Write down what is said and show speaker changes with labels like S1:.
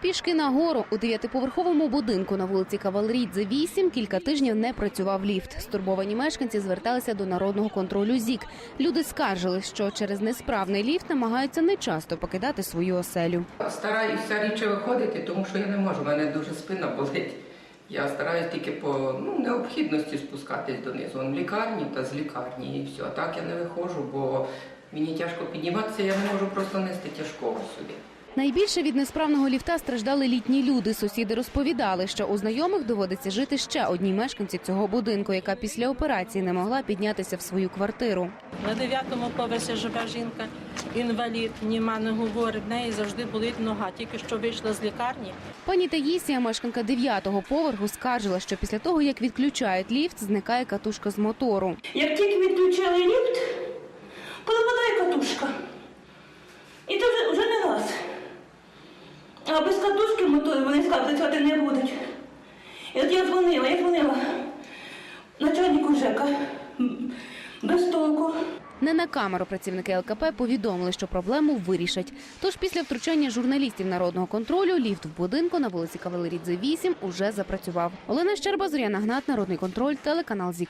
S1: пішки нагору. У дев'ятиповерховому будинку на вулиці Кавалерідзе 8 кілька тижнів не працював ліфт. Стурбовані мешканці зверталися до народного контролю ЗІК. Люди скаржили, що через несправний ліфт намагаються нечасто покидати свою оселю.
S2: Стараюся рідше виходити, тому що я не можу, в мене дуже спина болить. Я стараюсь тільки по ну, необхідності спускатись донизу. Он лікарні та з лікарні і все. А так я не виходжу, бо мені тяжко підніматися, я не можу просто нести тяжкого сюди.
S1: Найбільше від несправного ліфта страждали літні люди. Сусіди розповідали, що у знайомих доводиться жити ще одній мешканці цього будинку, яка після операції не могла піднятися в свою квартиру.
S3: На дев'ятому поверсі живе жінка, інвалід, німа не говорить, в неї завжди болить нога. Тільки що вийшла з лікарні.
S1: Пані Таїсія, мешканка дев'ятого поверху, скаржила, що після того, як відключають ліфт, зникає катушка з мотору.
S4: Як тільки відключили ліфт, пропадає катушка. І це вже, вже не раз. А без катушки мотори вони працювати не будуть. І от я дзвонила, я дзвонила начальнику ЖЕКа без толку.
S1: Не на камеру працівники ЛКП повідомили, що проблему вирішать. Тож після втручання журналістів народного контролю ліфт в будинку на вулиці Кавалерідзе 8 уже запрацював. Олена Щерба, Зоряна Гнат, Народний контроль, телеканал ЗІК.